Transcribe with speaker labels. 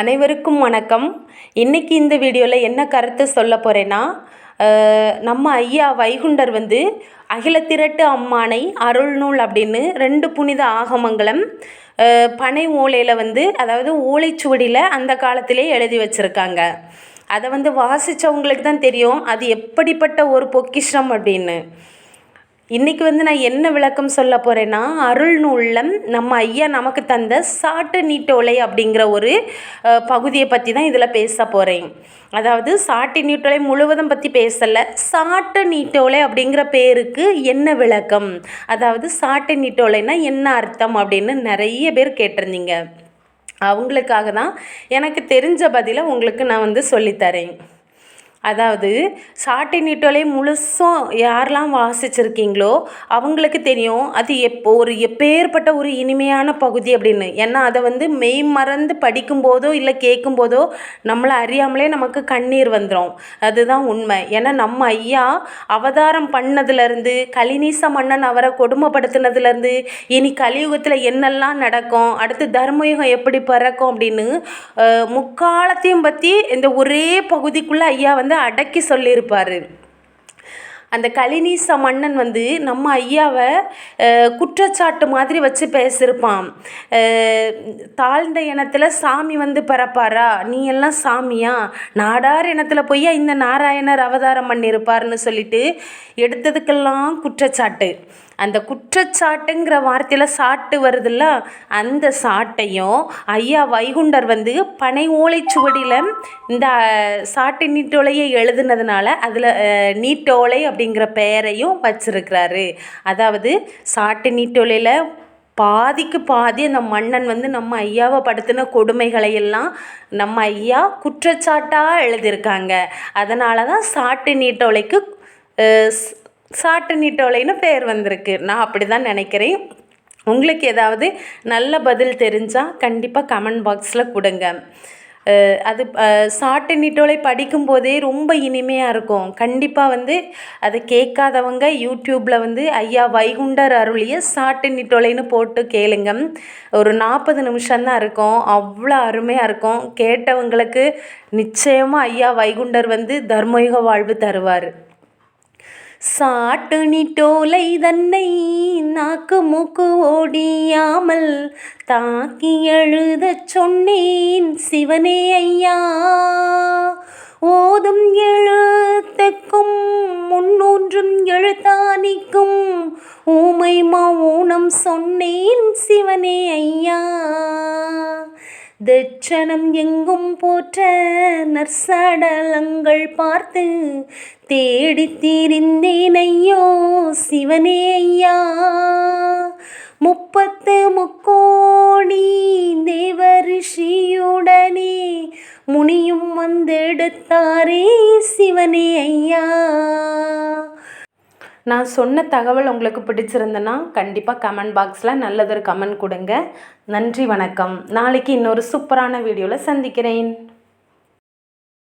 Speaker 1: அனைவருக்கும் வணக்கம். இன்றைக்கி இந்த வீடியோவில் என்ன கருத்து சொல்ல போகிறேன்னா நம்ம ஐயா வைகுண்டர் வந்து அகிலத்திரட்டு அம்மானை அருள்நூல் அப்படின்னு ரெண்டு புனித ஆகமங்களும் பனை ஓலையில் வந்து அதாவது ஓலைச்சுவடியில் அந்த காலத்திலே எழுதி வச்சுருக்காங்க. அதை வந்து வாசித்தவங்களுக்கு தான் தெரியும் அது எப்படிப்பட்ட ஒரு பொக்கிஷம் அப்படின்னு. இன்றைக்கி வந்து நான் என்ன விளக்கம் சொல்ல போகிறேன்னா அருள் நூலில் நம்ம ஐயா நமக்கு தந்த சாட்டு நீட்டோலை அப்படிங்கிற ஒரு பகுதியை பற்றி தான் இதில் பேச போகிறேன் அதாவது சாட்டு நீட்டோலை முழுவதும் பற்றி பேசலை. சாட்டு நீட்டோலை அப்படிங்கிற பேருக்கு என்ன விளக்கம்? அதாவது சாட்டு நீட்டோலைனா என்ன அர்த்தம் அப்படின்னு நிறைய பேர் கேட்டிருந்தீங்க. அவங்களுக்காக தான் எனக்கு தெரிஞ்ச பதிலை உங்களுக்கு நான் வந்து சொல்லித்தரேன். அதாவது சாட்டினிட்டோலே முழுசும் யாரெல்லாம் வாசிச்சிருக்கீங்களோ அவங்களுக்கு தெரியும் அது எப்போ ஒரு எப்பேற்பட்ட ஒரு இனிமையான பகுதி அப்படின்னு. ஏன்னா அதை வந்து மெய் மறந்து படிக்கும்போதோ இல்லை கேட்கும்போதோ நம்மளை அறியாமலே நமக்கு கண்ணீர் வந்துடும் அதுதான் உண்மை. ஏன்னா நம்ம ஐயா அவதாரம் பண்ணதுலேருந்து கலினீச மன்னன் அவரை கொடுமைப்படுத்தினதுலேருந்து இனி கலியுகத்தில் என்னெல்லாம் நடக்கும் அடுத்து தர்மயுகம் எப்படி பிறக்கும் அப்படின்னு முக்காலத்தையும் பற்றி இந்த ஒரே பகுதிக்குள்ளே ஐயா வந்து வந்து அடக்கி சொல்லியிருப்பார். அந்த கலினீச மன்னன் வந்து நம்ம ஐயாவை குற்றச்சாட்டு மாதிரி வச்சு பேசியிருப்பான். தாழ்ந்த இனத்தில் சாமி வந்து பிறப்பாரா? நீ எல்லாம் சாமியா? நாடார் இனத்தில் போய் இந்த நாராயணர் அவதாரம் பண்ணியிருப்பார்னு சொல்லிட்டு எடுத்ததுக்கெல்லாம் குற்றச்சாட்டு. அந்த குற்றச்சாட்டுங்கிற வார்த்தையில் சாட்டு வருதுல்ல அந்த சாட்டையும் ஐயா வைகுண்டர் வந்து பனை ஓலைச்சுவடியில் இந்த சாட்டு நீட்டோலையை எழுதுனதுனால அதில் நீட்டோலை அப்படிங்கிற பெயரையும் வச்சிருக்கிறாரு. அதாவது சாட்டு நீட்டோலையில் பாதிக்கு பாதி அந்த மன்னன் வந்து நம்ம ஐயாவை படுத்தின கொடுமைகளை எல்லாம் நம்ம ஐயா குற்றச்சாட்டாக எழுதியிருக்காங்க. அதனால தான் சாட்டு நீட்டோலைக்கு சாட்டு நீட்டோலைன்னு பேர் வந்திருக்கு. நான் அப்படி தான் நினைக்கிறேன். உங்களுக்கு ஏதாவது நல்ல பதில் தெரிஞ்சால் கண்டிப்பாக கமெண்ட் பாக்ஸில் கொடுங்க. அது சாட்டு நீட்டோலை படிக்கும்போதே ரொம்ப இனிமையாக இருக்கும். கண்டிப்பாக வந்து அதை கேட்காதவங்க யூடியூப்பில் வந்து ஐயா வைகுண்டர் அருளிய சாட்டு நீட்டோலைன்னு போட்டு கேளுங்க. ஒரு நாற்பது நிமிஷம்தான் இருக்கும். அவ்வளோ அருமையாக இருக்கும். கேட்டவங்களுக்கு நிச்சயமாக ஐயா வைகுண்டர் வந்து தர்மயுக வாழ்வு தருவார். சாட்டு நிட்டோலை தன்னை நாக்கு மூக்கு ஓடியாமல் தாக்கி எழுதச் சொன்னேன் சிவனே ஐயா. ஓதும் எழுத்துக்கும் முன்னூன்றும் எழுத்தானிக்கும் ஊமை மௌனம் சொன்னேன் சிவனே ஐயா. தட்சணம் எங்கும் போற்ற நற்சடலங்கள் பார்த்து தேடி தீரிந்தேன் ஐயோ சிவனே ஐயா. முப்பத்து முக்கோடி தேவ ரிஷியுடனே முனியும் வந்தெடுத்தாரே சிவனே ஐயா. நான் சொன்ன தகவல் உங்களுக்கு பிடிச்சிருந்தனா கண்டிப்பாக கமெண்ட் பாக்ஸில் நல்லதொரு கமெண்ட் கொடுங்க. நன்றி வணக்கம். நாளைக்கு இன்னொரு சூப்பரான வீடியோவில் சந்திக்கிறேன்.